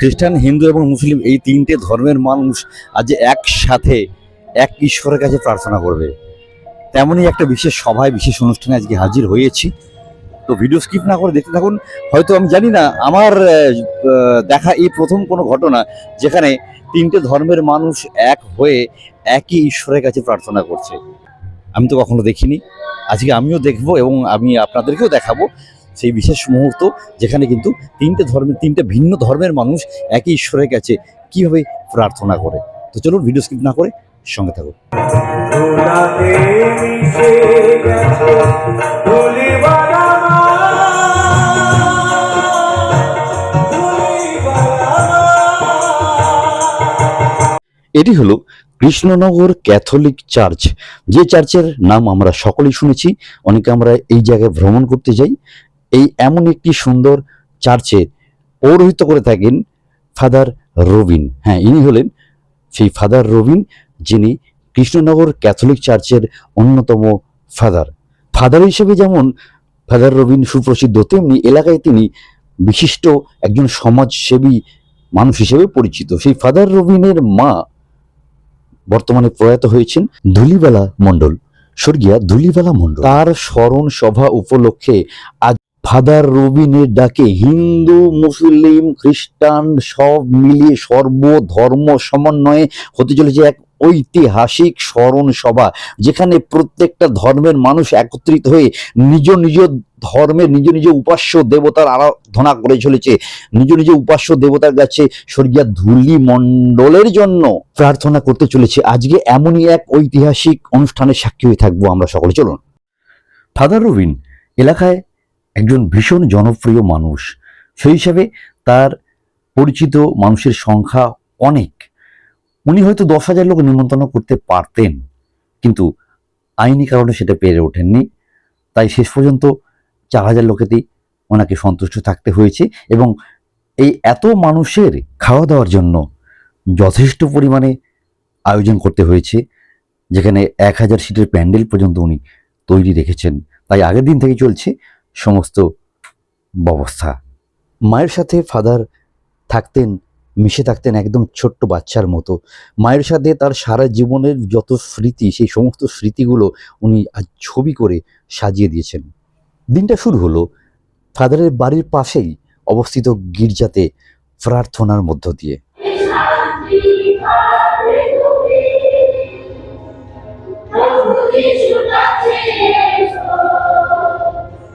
খ্রিস্টান, হিন্দু এবং মুসলিম এই তিনটে ধর্মের মানুষ আজ একসাথে এক ঈশ্বরের কাছে প্রার্থনা করবে। তেমনই একটা বিশেষ সভায়, বিশেষ অনুষ্ঠানে আজকে হাজির হয়েছি। তো ভিডিও স্কিপ না করে দেখতে থাকুন। হয়তো আমি জানি না, আমার দেখা এই প্রথম কোনো ঘটনা যেখানে তিনটে ধর্মের মানুষ এক হয়ে একই ঈশ্বরের কাছে প্রার্থনা করছে। আমি তো কখনো দেখিনি। আজকে আমিও দেখব এবং আমি আপনাদেরকেও দেখাবো। সেই বিশেষ মুহূর্ত যেখানে কিন্তু তিনটে ধর্মের তিনটে ভিন্ন ধর্মের মানুষ একই ঈশ্বরের কাছে কীভাবে প্রার্থনা করে। তো চলুন ভিডিও স্কিপ না করে সঙ্গে থাকুন। এটি হলো কৃষ্ণনগর ক্যাথলিক চার্চ। যে চার্চের নাম আমরা সকলেই শুনেছি অনেকে আমরা এই জায়গায় ভ্রমণ করতে যাই। এই এমন একটি সুন্দর চার্চে পৌরোহিত্য করে থাকেন ফাদার রবিন। হ্যাঁ ইনি হলেন সেই ফাদার রবিন, যিনি কৃষ্ণনগর ক্যাথলিক চার্চের অন্যতম ফাদার। ফাদার হিসেবে যেমন ফাদার রবিন সুপ্রসিদ্ধ, তেমনি এলাকায় তিনি বিশিষ্ট একজন সমাজসেবী মানুষ হিসেবে পরিচিত। সেই ফাদার রবিনের মা বর্তমানে প্রয়াত হয়েছেন ধুলিবালা মণ্ডল, স্বর্গীয়া ধুলিবালা মণ্ডল। তার স্মরণ সভা উপলক্ষে আজ ফাদার রবিনের ডাকে হিন্দু, মুসলিম, খ্রিস্টান সব মিলিয়ে সর্বধর্ম সমন্বয়ে হতে চলেছে এক ঐতিহাসিক স্মরণ সভা, যেখানে প্রত্যেকটা ধর্মের মানুষ একত্রিত হয়ে নিজ নিজ ধর্মের নিজ নিজ উপাস্য দেবতার আরাধনা করে চলেছে। নিজ নিজ উপাস্য দেবতার কাছে স্বর্গীয় ধুলি মণ্ডলের জন্য প্রার্থনা করতে চলেছে। আজকে এমনই এক ঐতিহাসিক অনুষ্ঠানের সাক্ষী হয়ে থাকব আমরা সকলে। চলুন। ফাদার রবিন, এলাকায় একজন ভীষণ জনপ্রিয় মানুষ। সেই হিসাবে তার পরিচিত মানুষের সংখ্যা অনেক। উনি হয়তো দশ হাজার লোক নিমন্ত্রণ করতে পারতেন, কিন্তু আইনি কারণে সেটা পেরে ওঠেননি। তাই শেষ পর্যন্ত চার হাজার লোকেতেই ওনাকে সন্তুষ্ট থাকতে হয়েছে এবং এই এত মানুষের খাওয়া দাওয়ার জন্য যথেষ্ট পরিমাণে আয়োজন করতে হয়েছে, যেখানে এক হাজার সিটের প্যান্ডেল পর্যন্ত উনি তৈরি রেখেছেন। তাই আগের দিন থেকে চলছে সমস্ত ব্যবস্থা। মায়ের সাথে ফাদার থাকতেন, মিশে থাকতেন একদম ছোট্ট বাচ্চার মতো। মায়ের সাথে তার সারা জীবনের যত স্মৃতি, সেই সমস্ত স্মৃতিগুলো উনি আজ ছবি করে সাজিয়ে দিয়েছেন। দিনটা শুরু হলো ফাদারের বাড়ির পাশেই অবস্থিত গির্জাতে প্রার্থনার মধ্য দিয়ে।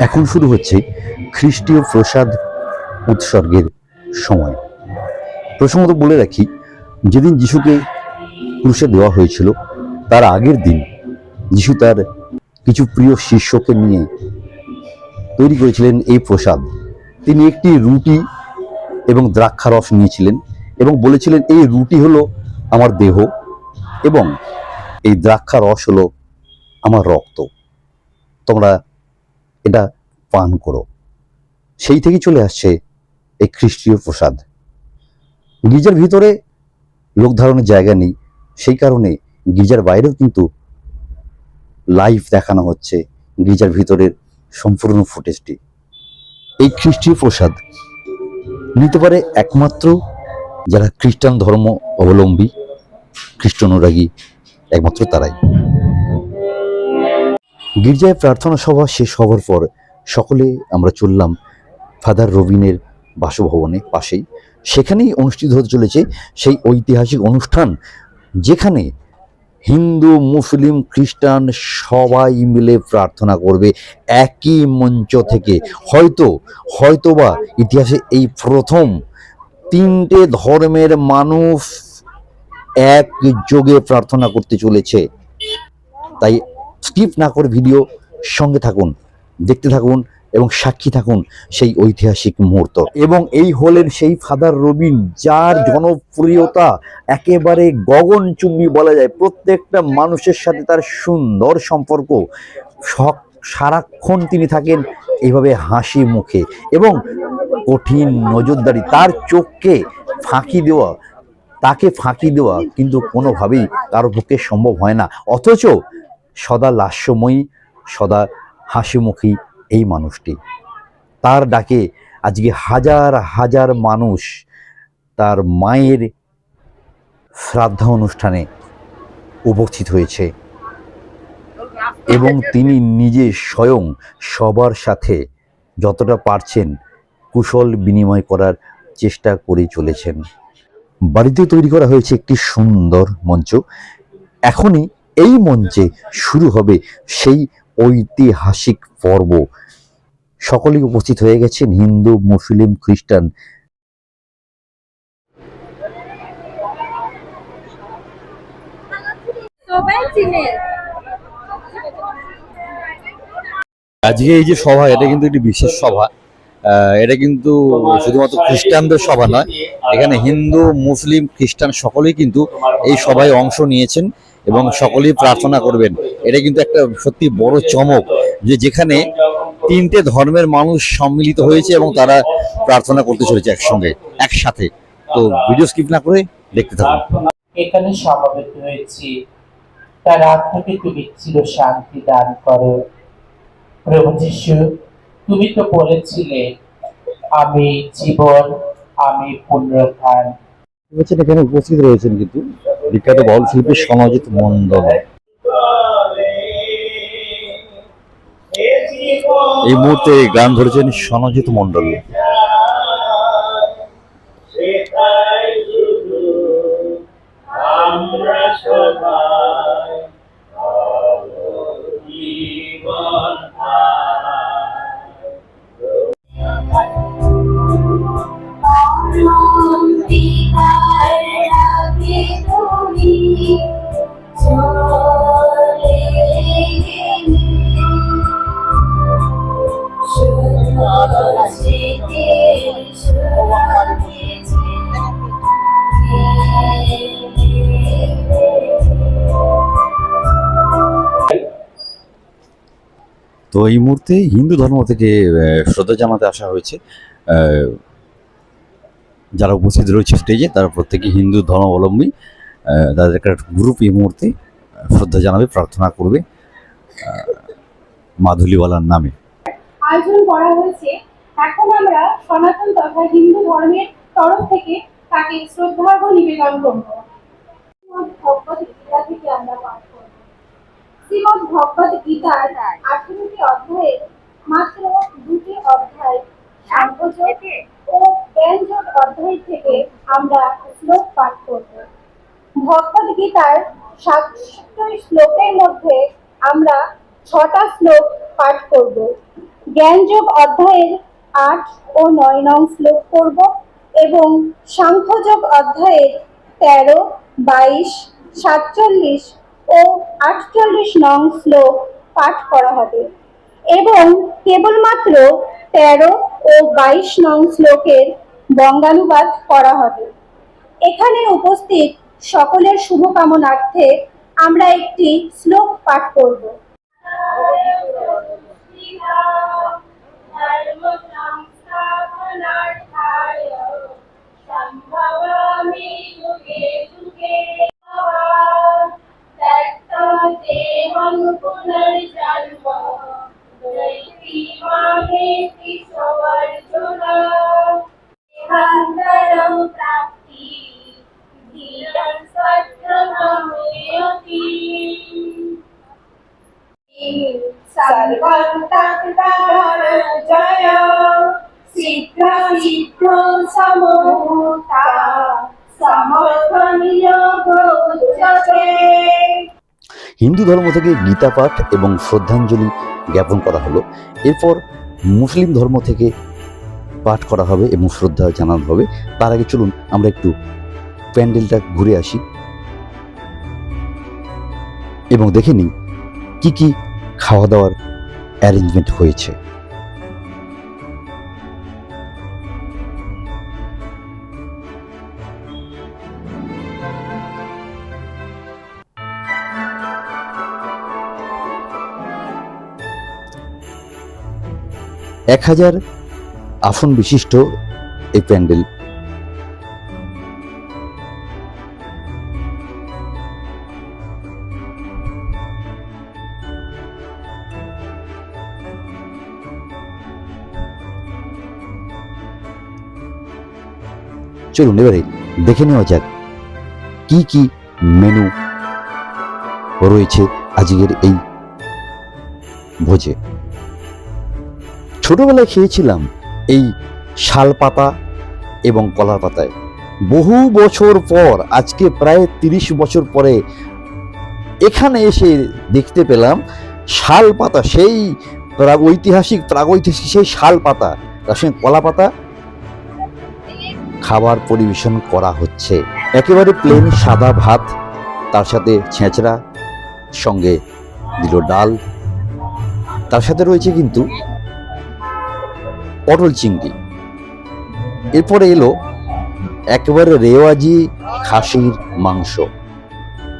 এখন শুরু হচ্ছে খ্রিস্টীয় প্রসাদ উৎসর্গের সময়। প্রসঙ্গত বলে রাখি, যেদিন যিশুকে ক্রুশে দেওয়া হয়েছিল, তার আগের দিন যিশু তার কিছু প্রিয় শিষ্যকে নিয়ে তৈরি করেছিলেন এই প্রসাদ। তিনি একটি রুটি এবং দ্রাক্ষারস নিয়েছিলেন এবং বলেছিলেন, এই রুটি হলো আমার দেহ এবং এই দ্রাক্ষা রস হলো আমার রক্ত। তোমরা এটা পান করো। সেই থেকেই চলে আসছে এই খ্রিস্টীয় প্রসাদ। গির্জার ভিতরে লোক ধারণের জায়গা নেই। সেই কারণে গির্জার বাইরেও কিন্তু লাইভ দেখানো হচ্ছে গির্জার ভিতরের সম্পূর্ণ ফুটেজটি। এই খ্রিস্টীয় প্রসাদ নিতে পারে একমাত্র যারা খ্রিস্টান ধর্ম অবলম্বী, খ্রিস্ট অনুরাগী একমাত্র তারাই। গির্জায় প্রার্থনা সভা শেষ হওয়ার পর সকলে আমরা চললাম ফাদার রবিনের বাসভবনে পাশেই। সেখানেই অনুষ্ঠিত হতে চলেছে সেই ঐতিহাসিক অনুষ্ঠান যেখানে হিন্দু, মুসলিম, খ্রিস্টান সবাই মিলে প্রার্থনা করবে একই মঞ্চ থেকে। হয়তো, হয়তোবা ইতিহাসে এই প্রথম তিনটে ধর্মের মানুষ এক যোগে প্রার্থনা করতে চলেছে। তাই স্কিপ না করে ভিডিও সঙ্গে থাকুন, দেখতে থাকুন এবং সাক্ষী থাকুন সেই ঐতিহাসিক মুহূর্ত। এবং এই হলেন সেই ফাদার রবিন, যার জনপ্রিয়তা একেবারে গগনচুম্বী বলা যায়। প্রত্যেকটা মানুষের সাথে তার সুন্দর সম্পর্ক। সারাক্ষণ তিনি থাকেন এইভাবে হাসি মুখে। এবং কঠিন নজরদারি, তার চোখকে ফাঁকি দেওয়া, তাকে ফাঁকি দেওয়া কিন্তু কোনোভাবেই কারও পক্ষে সম্ভব হয় না। অথচ সদা লাস্যময়ী, সদা হাসিমুখী এই মানুষটি। তার ডাকে আজকে হাজার হাজার মানুষ তার মায়ের শ্রাদ্ধা অনুষ্ঠানে উপস্থিত হয়েছে এবং তিনি নিজে স্বয়ং সবার সাথে যতটা পারছেন কুশল বিনিময় করার চেষ্টা করে চলেছেন। বাড়িতে তৈরি করা হয়েছে একটি সুন্দর মঞ্চ। এখনই এই মঞ্চে শুরু হবে সেই ঐতিহাসিক পর্ব। সকলেই উপস্থিত হয়ে গেছেন হিন্দু, মুসলিম, খ্রিস্টান। আজকে এই যে সভা, এটা কিন্তু একটি বিশেষ সভা। এটা কিন্তু শুধুমাত্র খ্রিস্টানদের সভা নয়, এখানে হিন্দু, মুসলিম, খ্রিস্টান সকলেই কিন্তু এই সভায় অংশ নিয়েছেন। এবং সকলেই প্রার্থনা করবেন। এটা কিন্তু একটা সত্যি বড় চমক যে যেখানে তিনটে ধর্মের মানুষ সম্মিলিত হয়েছে এবং তারা প্রার্থনা করতে চলেছে একসঙ্গে একসাথে। তো ভিডিও স্কিপ না করে দেখতে থাকুন। এখানে সমবেত হয়েছি। তার আত্মাকে তুমি চির শান্তি দান করো। প্রভু যিশু তুমি তো বলেছিলে আমি জীবন আমি পুনরুত্থান বলছেন এখানে উপস্থিত রয়েছেন কিন্তু। বিখ্যাত বাউল শিল্পী সমাজিত মন্ডল এই মুহূর্তে গান ধরেছেন সনজিৎ মন্ডল তো এই মুহূর্তে হিন্দু ধর্ম থেকে শ্রদ্ধা জানাতে আসা হয়েছে যারা উপস্থিত রয়েছে স্টেজে তারা প্রত্যেকে হিন্দু ধর্মাবলম্বী। তাদের একটা গ্রুপ এই মুহূর্তে শ্রদ্ধা জানাবে, প্রার্থনা করবে মাধুলীওয়ালার নামে। আয়োজন করা হয়েছে। এখন আমরা সনাতন তথা হিন্দু ধর্মের তরফ থেকে তাকে শ্রদ্ধার্ঘ নিবেদন করব। গীতা থেকে আমরা পাঠ করব। ভগবত মাত্র দুটি অধ্যায় ও অধ্যায় থেকে আমরা শ্লোক পাঠ করব। ভগবত গীতার সাতশো শ্লোকের মধ্যে আমরা ছটা শ্লোক পাঠ করব। জ্ঞানযোগ অধ্যায়ের আট ও নয় নং শ্লোক করব এবং সাংখ্যযোগ অধ্যায়ের তেরো, বাইশ, সাতচল্লিশ ও আটচল্লিশ নং শ্লোক পাঠ করা হবে এবং কেবলমাত্র তেরো ও বাইশ নং শ্লোকের বঙ্গানুবাদ করা হবে। এখানে উপস্থিত সকলের শুভকামনার্থে আমরা একটি শ্লোক পাঠ করব। सर्वन्तकरण जय शीघ्र शीघ्र समूता समर्थनियोग उच्यते হিন্দু ধর্ম থেকে গীতা পাঠ এবং শ্রদ্ধাঞ্জলি জ্ঞাপন করা হলো এরপর মুসলিম ধর্ম থেকে পাঠ করা হবে এবং শ্রদ্ধা জানানো হবে তার আগে চলুন আমরা একটু প্যান্ডেলটা ঘুরে আসি এবং দেখে নিই কি কি খাওয়া দাওয়ার অ্যারেঞ্জমেন্ট হয়েছে। এক হাজার আসন বিশিষ্ট এই প্যান্ডেল চলুন, এবারে দেখে নেওয়া যাক কি কি মেনু রয়েছে আজকের এই ভোজে। ছোটবেলায় খেয়েছিলাম এই শাল পাতা এবং কলার পাতায়। বহু বছর পর, আজকে প্রায় তিরিশ বছর পরে এখানে এসে দেখতে পেলাম শাল পাতা, সেই ঐতিহাসিক, প্রাগৈতিহাসিক সেই শাল পাতা, তার সঙ্গে কলা পাতা খাবার পরিবেশন করা হচ্ছে। একেবারে প্লেন সাদা ভাত, তার সাথে ছেঁচড়া, সঙ্গে দিল ডাল। তার সাথে রয়েছে কিন্তু পটল চিংড়ি। এরপরে এলো একেবারে রেওয়াজি খাসির মাংস।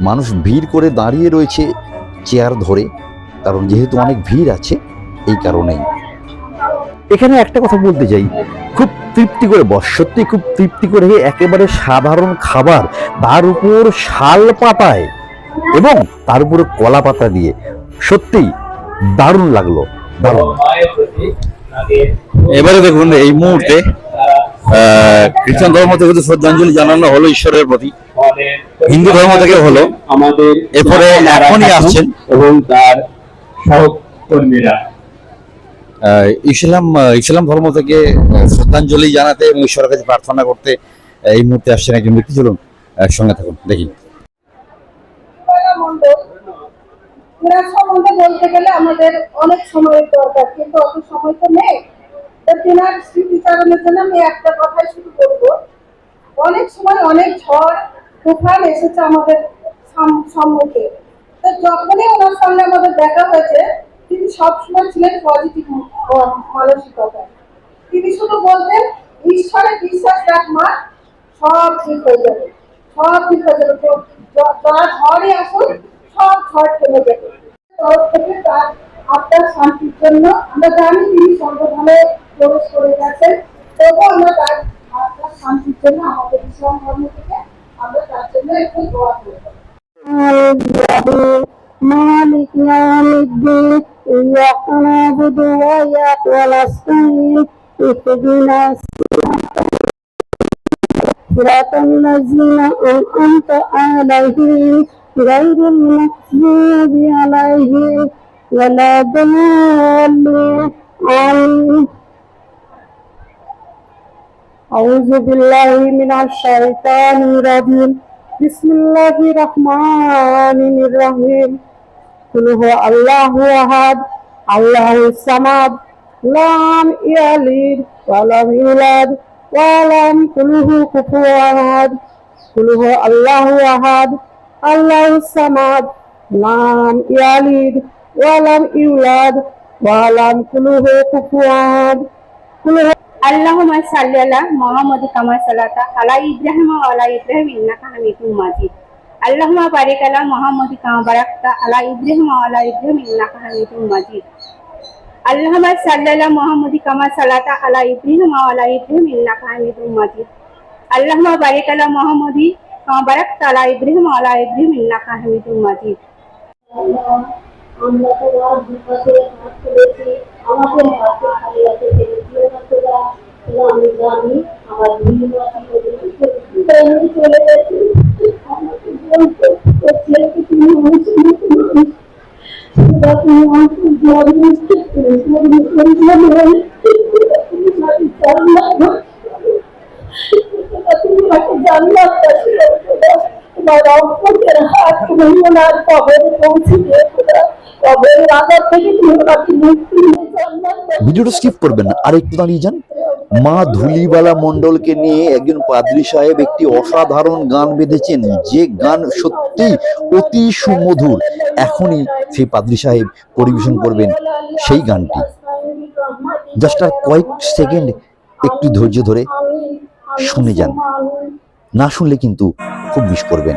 মানুষ ভিড় করে দাঁড়িয়ে রয়েছে চেয়ার ধরে, কারণ যেহেতু অনেক ভিড় আছে, এই কারণেই। এখানে একটা কথা বলতে চাই। খুব তৃপ্তি করে বস। সত্যি খুব তৃপ্তি করে একেবারে সাধারণ খাবার তার উপর শাল পাতায় এবং তার উপরে কলা পাতা দিয়ে। সত্যি দারুণ লাগল দারুণ। এবারে দেখুন এই মুহূর্তে আহ, খ্রিস্টান ধর্ম থেকে তো শ্রদ্ধাঞ্জলি জানানো হলো ঈশ্বরের প্রতি হিন্দু ধর্ম থেকে হলো আমাদের এরপরে এখনই আসছেন। এবং তার সহকর্মীরা। ইসলাম ইসলাম ধর্ম থেকে শ্রদ্ধাঞ্জলি জানাতে এবং ঈশ্বরের কাছে প্রার্থনা করতে এই মুহূর্তে আসছেন একজন ব্যক্তি। চলুন সঙ্গে থাকুন, দেখি। বলতে গেলে আমাদের অনেক সময়ের দরকার, কিন্তু অত সময় তো নেই। স্মৃতিচারণের জন্য আমি একটা কথাই শুরু করব। অনেক সময় অনেক ঝড়, তুফান এসেছে আমাদের সাম- সম্মুখে। তো যখনই ওনার সঙ্গে আমাদের দেখা হয়েছে তিনি সবসময় ছিলেন পজিটিভ মানসিকতা তিনি শুধু বলতেন ঈশ্বরে বিশ্বাস রাখ মা, সব ঠিক হয়ে যাবে। সব ঠিক হয়ে যাবে। তো য- যা ঝড়ই আসুক, সব ঝড় থেমে যাবে। থেকে তার আত্মার শান্তির জন্য আমরা জানি তিনি সর্বধামে প্রবেশ করে গেছেন। তবুও আমরা তার আত্মার শান্তির জন্য আমাদের ইসলাম ধর্ম থেকে আমরা তার জন্য একটু দোয়া করব مالك يوم الدين إياك نعبد وإياك نستعين اهدنا صراط الذين أنعمت عليهم غير المغضوب عليهم ولا الضالين آمين أعوذ بالله من الشيطان الرجيم بسم الله الرحمن الرحيم কুলহু আল্লাহু আহাদ, আল্লাহু সামাদ, লাম ইয়ালিদ ওয়া লাম ইউলাদ ওয়া লাম আহাদ। কুলহু আল্লাহু আহাদ, আল্লাহু সামাদ, লাম ইয়ালিদ ওয়া লাম ইউলাদ ওয়া লাম কুলহু কুফুওয়ান কুলহু আল্লাহুম্মা সাল্লি আলা মুহাম্মাদি আলা ইব্রাহিম ওয়া আলা ইব্রাহিম ইন্নাকা হামিদুম মাজিদ। আল্লাহমা বারিকালা মোহাম্মদ কামাবারাক্তা আলা ইব্রাহিম আলা ইব্রাহিম ইন্নাকা হামিদুম মাজিদ আল্লাহমা সাল্লাল্লাহ মোহাম্মদ কামা সালাতা আলা ইব্রাহিম আলা ইব্রাহিম ইন্নাকা হামিদুম মাজিদ আল্লাহমা বারিক আলা মোহাম্মদ কামাবারাক্তা আলা ইব্রাহিম আলা ইব্রাহিম ইন্নাকা হামিদুম মাজিদ আমরা তোমার বিপদে হাত তুলেছি আমাকে হাতে হারিয়াতে ফেলেছিও না তোরা আমি আমার ভিন্ন চলে গেছে ভিডিওটা স্কিপ করবেন না। আর একটু দাঁড়িয়ে যান। মা ধুলিবালা মণ্ডলকে নিয়ে একজন পাদ্রী সাহেব একটি অসাধারণ গান বেঁধেছেন। যে গান সত্যি অতি সুমধুর। এখনই সেই পাদ্রী সাহেব পরিবেশন করবেন সেই গানটি। জাস্ট আর কয়েক সেকেন্ড একটু ধৈর্য ধরে শুনে যান। না শুনলে কিন্তু খুব মিস করবেন।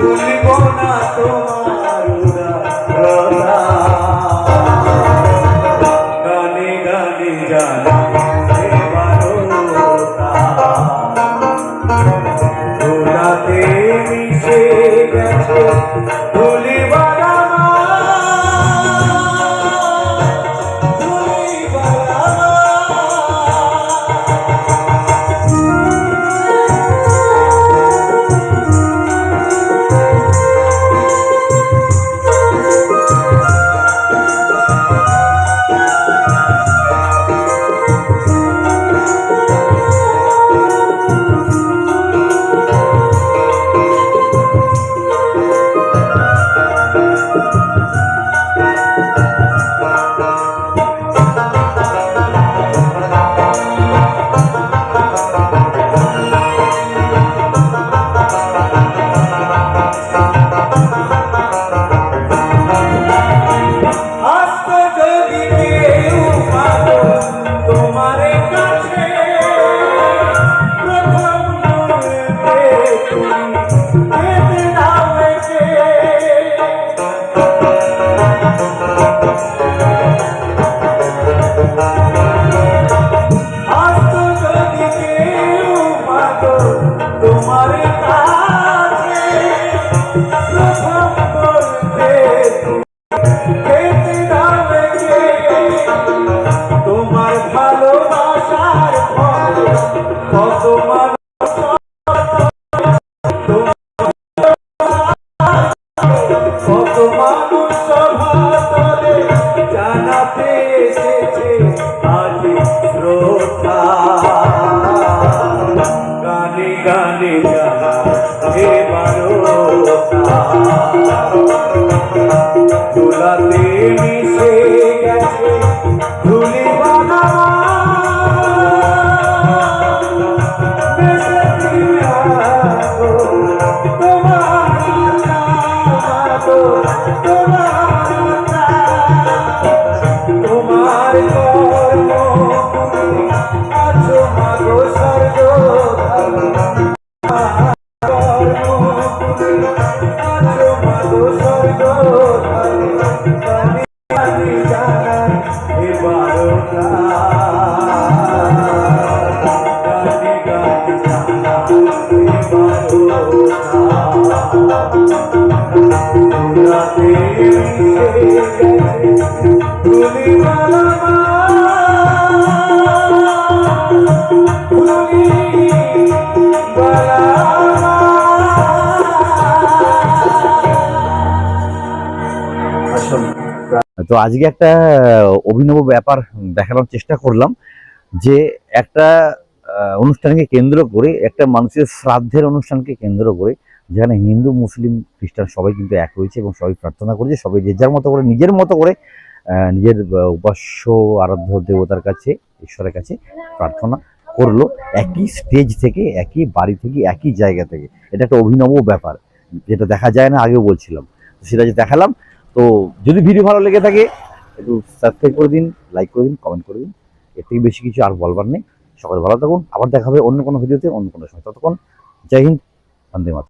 ভুলব না Música তো আজকে একটা অভিনব ব্যাপার দেখানোর চেষ্টা করলাম যে একটা অনুষ্ঠানকে কেন্দ্র করে, একটা মানুষের শ্রাদ্ধের অনুষ্ঠানকে কেন্দ্র করে, যেখানে হিন্দু, মুসলিম, খ্রিস্টান সবাই কিন্তু এক হয়েছে এবং সবাই প্রার্থনা করেছে, সবাই যে যার মতো করে, নিজের মতো করে নিজের উপাস্য, আরাধ্য দেবতার কাছে, ঈশ্বরের কাছে প্রার্থনা করল, একই স্টেজ থেকে, একই বাড়ি থেকে, একই জায়গা থেকে। এটা একটা অভিনব ব্যাপার, যেটা দেখা যায় না, আগেও বলছিলাম। সেটা যে দেখালাম তো যদি ভিডিও ভালো লেগে থাকে, একটু সাবস্ক্রাইব করে দিন লাইক করে দিন কমেন্ট করে দিন। এর থেকে বেশি কিছু আর বলবার নেই। সকালে ভালো থাকুন। আবার দেখা হবে অন্য কোনো ভিডিওতে অন্য কোনো সময়। ততক্ষণ, জয় হিন্দ, বন্দে মাতরম।